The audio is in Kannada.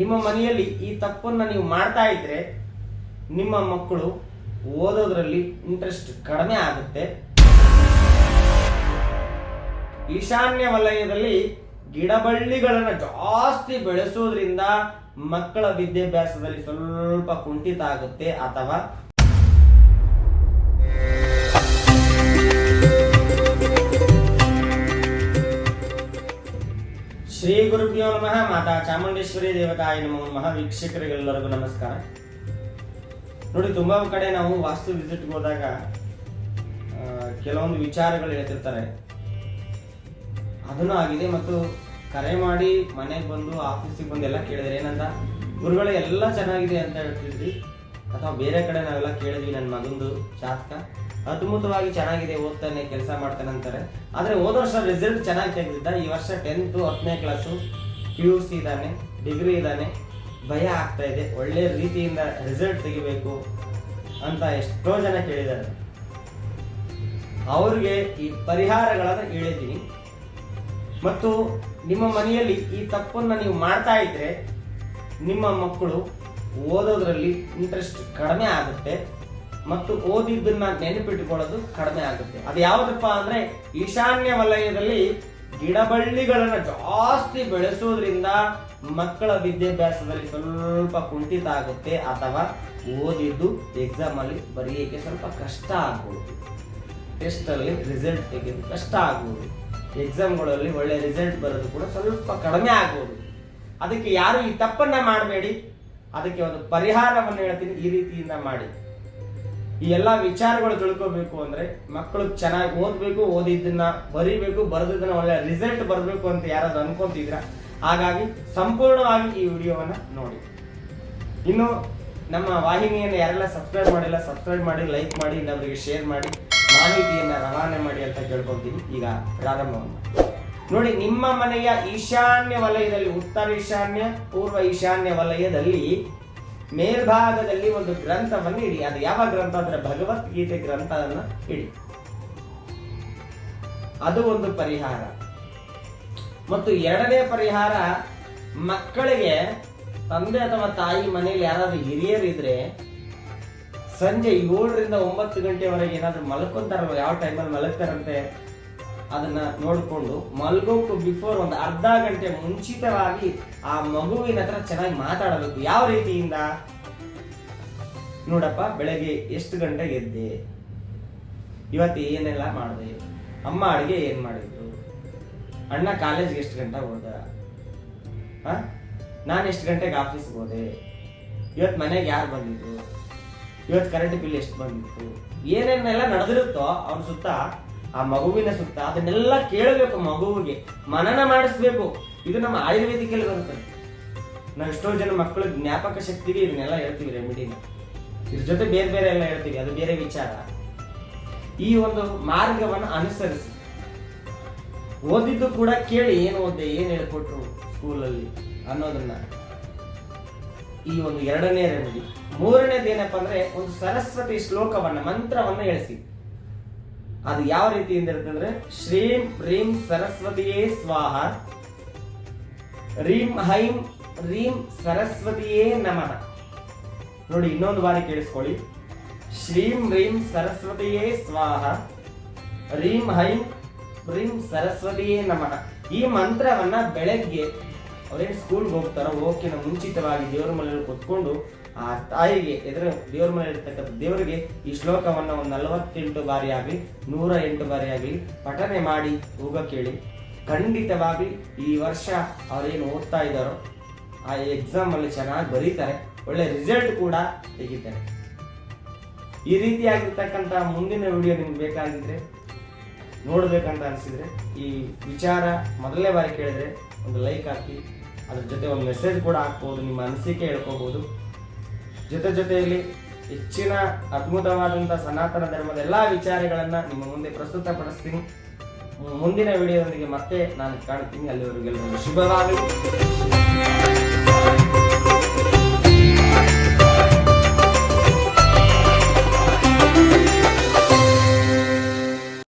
ನಿಮ್ಮ ಮನೆಯಲ್ಲಿ ಈ ತಪ್ಪನ್ನು ನೀವು ಮಾಡ್ತಾ ಇದ್ರೆ ನಿಮ್ಮ ಮಕ್ಕಳು ಓದೋದ್ರಲ್ಲಿ ಇಂಟ್ರೆಸ್ಟ್ ಕಡಿಮೆ ಆಗುತ್ತೆ. ಈಶಾನ್ಯ ವಲಯದಲ್ಲಿ ಗಿಡಬಳ್ಳಿಗಳನ್ನು ಜಾಸ್ತಿ ಬೆಳೆಸೋದ್ರಿಂದ ಮಕ್ಕಳ ವಿದ್ಯಾಭ್ಯಾಸದಲ್ಲಿ ಸ್ವಲ್ಪ ಕುಂಠಿತ ಆಗುತ್ತೆ ಅಥವಾ ಶ್ರೀ ಗುರುಭ್ಯೋ ನಮಃ. ಮಾತಾ ಚಾಮುಂಡೇಶ್ವರಿ ದೇವತಾಯ ನಮೋ. ನಮಃ ವೀಕ್ಷಕರಿಗೆಲ್ಲರಿಗೂ ನಮಸ್ಕಾರ. ನೋಡಿ, ತುಂಬಾ ಕಡೆ ನಾವು ವಾಸ್ತು ವಿಸಿಟ್ಗೆ ಹೋದಾಗ ಕೆಲವೊಂದು ವಿಚಾರಗಳು ಹೇಳ್ತಿರ್ತಾರೆ. ಅದನ್ನು ಆಗಿದೆ ಮತ್ತು ಕರೆ ಮಾಡಿ ಮನೆಗೆ ಬಂದು ಆಫೀಸಿಗೆ ಬಂದು ಎಲ್ಲ ಕೇಳಿದ್ರೆ ಏನಂತ, ಗುರುಗಳೇ ಎಲ್ಲ ಚೆನ್ನಾಗಿದೆ ಅಂತ ಹೇಳ್ತಿದ್ವಿ. ಅಥವಾ ಬೇರೆ ಕಡೆ ನಾವೆಲ್ಲ ಕೇಳಿದ್ವಿ ನನ್ನ ಮಗಂದು ಜಾತಕ. ಅದ್ಭುತವಾಗಿ ಚೆನ್ನಾಗಿದೆ, ಓದ್ತಾನೆ, ಕೆಲಸ ಮಾಡ್ತಾನೆ ಅಂತಾರೆ. ಆದರೆ ಹೋದ ವರ್ಷ ರಿಸಲ್ಟ್ ಚೆನ್ನಾಗಿ ತೆಗೆದಿದ್ದ. ಈ ವರ್ಷ ಟೆಂತು ಹತ್ತನೇ ಕ್ಲಾಸು ಪಿ ಯು ಸಿ ಇದ್ದಾನೆ ಡಿಗ್ರಿ ಇದ್ದಾನೆ. ಭಯ ಆಗ್ತಾ ಇದೆ. ಒಳ್ಳೆ ರೀತಿಯಿಂದ ರಿಸಲ್ಟ್ ತೆಗಿಬೇಕು ಅಂತ ಎಷ್ಟೋ ಜನ ಕೇಳಿದ್ದಾರೆ. ಅವ್ರಿಗೆ ಈ ಪರಿಹಾರಗಳನ್ನು ಹೇಳಿದ್ದೀನಿ. ಮತ್ತು ನಿಮ್ಮ ಮನೆಯಲ್ಲಿ ಈ ತಪ್ಪನ್ನ ನೀವು ಮಾಡ್ತಾ ಇದ್ರೆ ನಿಮ್ಮ ಮಕ್ಕಳು ಓದೋದ್ರಲ್ಲಿ ಇಂಟ್ರೆಸ್ಟ್ ಕಡಿಮೆ ಆಗುತ್ತೆ ಮತ್ತು ಓದಿದ್ದನ್ನ ನೆನಪಿಟ್ಟುಕೊಳ್ಳೋದು ಕಡಿಮೆ ಆಗುತ್ತೆ. ಅದು ಯಾವುದಪ್ಪ ಅಂದ್ರೆ ಈಶಾನ್ಯ ವಲಯದಲ್ಲಿ ಗಿಡಬಳ್ಳಿಗಳನ್ನ ಜಾಸ್ತಿ ಬೆಳೆಸೋದ್ರಿಂದ ಮಕ್ಕಳ ವಿದ್ಯಾಭ್ಯಾಸದಲ್ಲಿ ಸ್ವಲ್ಪ ಕುಂಠಿತ ಆಗುತ್ತೆ ಅಥವಾ ಓದಿದ್ದು ಎಕ್ಸಾಮ್ ಅಲ್ಲಿ ಬರೆಯಕ್ಕೆ ಸ್ವಲ್ಪ ಕಷ್ಟ ಆಗ್ಬೋದು. ಟೆಸ್ಟ್ ಅಲ್ಲಿ ರಿಸಲ್ಟ್ ತೆಗೆದು ಕಷ್ಟ ಆಗ್ಬೋದು. ಎಕ್ಸಾಮ್ಗಳಲ್ಲಿ ಒಳ್ಳೆ ರಿಸಲ್ಟ್ ಬರೋದು ಕೂಡ ಸ್ವಲ್ಪ ಕಡಿಮೆ ಆಗ್ಬೋದು. ಅದಕ್ಕೆ ಯಾರು ಈ ತಪ್ಪನ್ನ ಮಾಡಬೇಡಿ. ಅದಕ್ಕೆ ಒಂದು ಪರಿಹಾರವನ್ನು ಹೇಳ್ತೀನಿ, ಈ ರೀತಿಯಿಂದ ಮಾಡಿ. ಈ ಎಲ್ಲ ವಿಚಾರಗಳು ತಿಳ್ಕೊಬೇಕು ಅಂದ್ರೆ ಮಕ್ಕಳು ಚೆನ್ನಾಗಿ ಓದ್ಬೇಕು, ಓದಿದ್ದನ್ನ ಬರೀಬೇಕು, ಬರೆದಿದ್ದನ್ನ ಒಳ್ಳೆ ರಿಸಲ್ಟ್ ಬರಬೇಕು ಅಂತ ಯಾರಾದ್ರು ಅನ್ಕೊಂತಿದ್ರ? ಹಾಗಾಗಿ ಸಂಪೂರ್ಣವಾಗಿ ಈ ವಿಡಿಯೋವನ್ನ ನೋಡಿ. ಇನ್ನು ನಮ್ಮ ವಾಹಿನಿಯನ್ನು ಯಾರೆಲ್ಲ ಸಬ್ಸ್ಕ್ರೈಬ್ ಮಾಡಿಲ್ಲ ಸಬ್ಸ್ಕ್ರೈಬ್ ಮಾಡಿ ಲೈಕ್ ಮಾಡಿ ಇನ್ನೊಬ್ಬರಿಗೆ ಶೇರ್ ಮಾಡಿ, ಮಾಹಿತಿಯನ್ನು ರವಾನೆ ಮಾಡಿ ಅಂತ ಕೇಳ್ಕೊತೀನಿ. ಈಗ ಪ್ರಾರಂಭವನ್ನು ನೋಡಿ, ನಿಮ್ಮ ಮನೆಯ ಈಶಾನ್ಯ ವಲಯದಲ್ಲಿ, ಉತ್ತರ ಈಶಾನ್ಯ, ಪೂರ್ವ ಈಶಾನ್ಯ ವಲಯದಲ್ಲಿ ಮೇಲ್ಭಾಗದಲ್ಲಿ ಒಂದು ಗ್ರಂಥವನ್ನು ಇಡಿ. ಅದು ಯಾವ ಗ್ರಂಥ ಅಂದ್ರೆ ಭಗವದ್ಗೀತೆ ಗ್ರಂಥವನ್ನ ಇಡಿ. ಅದು ಒಂದು ಪರಿಹಾರ. ಮತ್ತು ಎರಡನೇ ಪರಿಹಾರ, ಮಕ್ಕಳಿಗೆ ತಂದೆ ಅಥವಾ ತಾಯಿ ಮನೆಯಲ್ಲಿ ಯಾರಾದ್ರೂ ಹಿರಿಯರಿದ್ರೆ ಸಂಜೆ ಏಳರಿಂದ ಒಂಬತ್ತು ಗಂಟೆವರೆಗೆ ಏನಾದ್ರೂ ಮಲ್ಕೊಂತಾರಲ್ವ? ಯಾವ ಟೈಮಲ್ಲಿ ಮಲಗ್ತಾರಂತೆ? ಅದನ್ನ ನೋಡಿಕೊಂಡು ಮಲ್ಗೋಕ್ಕೂ ಬಿಫೋರ್ ಒಂದು ಅರ್ಧ ಗಂಟೆ ಮುಂಚಿತವಾಗಿ ಆ ಮಗುವಿನ ಹತ್ರ ಚೆನ್ನಾಗಿ ಮಾತಾಡಬೇಕು. ಯಾವ ರೀತಿಯಿಂದ? ನೋಡಪ್ಪ, ಬೆಳಗ್ಗೆ ಎಷ್ಟು ಗಂಟೆಗೆ ಎದ್ದೆ? ಇವತ್ತು ಏನೆಲ್ಲ ಮಾಡಿದೆ? ಅಮ್ಮ ಅಡುಗೆ ಏನು ಮಾಡಿದ್ರು? ಅಣ್ಣ ಕಾಲೇಜ್ಗೆ ಎಷ್ಟು ಗಂಟೆ ಹೋದ? ನಾನು ಎಷ್ಟು ಗಂಟೆಗೆ ಆಫೀಸ್ಗೆ ಹೋದೆ? ಇವತ್ತು ಮನೆಗೆ ಯಾರು ಬಂದಿದ್ರು? ಇವತ್ತು ಕರೆಂಟ್ ಬಿಲ್ ಎಷ್ಟು ಬಂದಿತ್ತು? ಏನೇನೆಲ್ಲ ನಡೆದಿರುತ್ತೋ ಅವ್ರ ಸುತ್ತ ಆ ಮಗುವಿನ ಸುತ್ತ ಅದನ್ನೆಲ್ಲ ಕೇಳಬೇಕು ಮಗುವಿಗೆ, ಮನನ ಮಾಡಿಸ್ಬೇಕು. ಇದು ನಮ್ಮ ಆಯುರ್ವೇದಿಕಲ್ಲಿ ಬರುತ್ತೆ. ನಾವು ಎಷ್ಟೋ ಜನ ಮಕ್ಕಳ ಜ್ಞಾಪಕ ಶಕ್ತಿಗೆ ಇದನ್ನೆಲ್ಲ ಹೇಳ್ತೀವಿ ರೆಮಿಡಿನ ಇದ್ರ ಜೊತೆ ಬೇರೆ ಬೇರೆ ಎಲ್ಲ ಹೇಳ್ತೀವಿ, ಅದು ಬೇರೆ ವಿಚಾರ. ಈ ಒಂದು ಮಾರ್ಗವನ್ನು ಅನುಸರಿಸಿ. ಓದಿದ್ದು ಕೂಡ ಕೇಳಿ ಏನು ಓದ್ದೆ, ಏನು ಹೇಳ್ಕೊಟ್ರು ಸ್ಕೂಲಲ್ಲಿ ಅನ್ನೋದನ್ನ. ಈ ಒಂದು ಎರಡನೇ ರೆಮಿಡಿ ಮೂರನೇದು ಏನಪ್ಪಾ ಅಂದ್ರೆ ಒಂದು ಸರಸ್ವತಿ ಶ್ಲೋಕವನ್ನ, ಮಂತ್ರವನ್ನ ಹೇಳಿಸಿ. ಅದು ಯಾವ ರೀತಿಯಿಂದ ಇರುತ್ತೆ ಅಂದ್ರೆ ಶ್ರೀಂ ರೀಂ ಸರಸ್ವತಿಯೇ ಸ್ವಾಹ, ರೀಂ ಹೈಂ ರೀಂ ಸರಸ್ವತಿಯೇ ನಮಃ. ನೋಡಿ, ಇನ್ನೊಂದು ಬಾರಿ ಕೇಳಿಸ್ಕೊಳ್ಳಿ. ಶ್ರೀಂ ರೀಂ ಸರಸ್ವತಿಯೇ ಸ್ವಾಹ, ರೀಂ ಹೈಂ ರೀಂ ಸರಸ್ವತಿಯೇ ನಮಃ. ಈ ಮಂತ್ರವನ್ನ ಬೆಳಗ್ಗೆ ಅವ್ರೇನು ಸ್ಕೂಲ್ಗೆ ಹೋಗ್ತಾರೋ ಹೋಗಿನ ಮುಂಚಿತವಾಗಿ ದೇವರ ಮನೆಯಲ್ಲಿ ಕೂತ್ಕೊಂಡು ಆ ತಾಯಿಗೆ ಎದುರು ದೇವರ ಮನೆಯಲ್ಲಿ ಇರ್ತಕ್ಕಂಥ ದೇವರಿಗೆ ಈ ಶ್ಲೋಕವನ್ನ ಒಂದು ನಲವತ್ತೆಂಟು ಬಾರಿ ಆಗಲಿ, ನೂರ ಎಂಟು ಬಾರಿ ಆಗಲಿ ಪಠನೆ ಮಾಡಿ ಹೋಗ ಕೇಳಿ. ಖಂಡಿತವಾಗಿ ಈ ವರ್ಷ ಅವರೇನು ಓದ್ತಾ ಇದ್ದಾರೋ, ಆ ಎಕ್ಸಾಮಲ್ಲಿ ಚೆನ್ನಾಗಿ ಬರೀತಾರೆ, ಒಳ್ಳೆ ರಿಸಲ್ಟ್ ಕೂಡ ತೆಗಿತಾರೆ. ಈ ರೀತಿಯಾಗಿರ್ತಕ್ಕಂಥ ಮುಂದಿನ ವಿಡಿಯೋ ನಿಮ್ಗೆ ಬೇಕಾಗಿದ್ರೆ, ನೋಡ್ಬೇಕಂತ ಅನಿಸಿದ್ರೆ ಈ ವಿಚಾರ ಮೊದಲನೇ ಬಾರಿ ಕೇಳಿದ್ರೆ ಒಂದು ಲೈಕ್ ಹಾಕಿ ಅದ್ರ ಜೊತೆ ಒಂದು ಮೆಸೇಜ್ ಕೂಡ ಹಾಕ್ಬೋದು, ನಿಮ್ಮ ಅನಿಸಿಕೆ ಹೇಳ್ಕೋಬಹುದು ಜೊತೆ ಜೊತೆಯಲ್ಲಿ ಹೆಚ್ಚಿನ ಅದ್ಭುತವಾದಂಥ ಸನಾತನ ಧರ್ಮದ ಎಲ್ಲಾ ವಿಚಾರಗಳನ್ನು ನಿಮ್ಮ ಮುಂದೆ ಪ್ರಸ್ತುತಪಡಿಸ್ತೀನಿ. ಮುಂದಿನ ವಿಡಿಯೋದೊಂದಿಗೆ ಮತ್ತೆ ನಾನು ಕಾಣ್ತೀನಿ. ಅಲ್ಲಿವರೆಗೆಲ್ಲರೂ ಶುಭವಾಗಲಿ.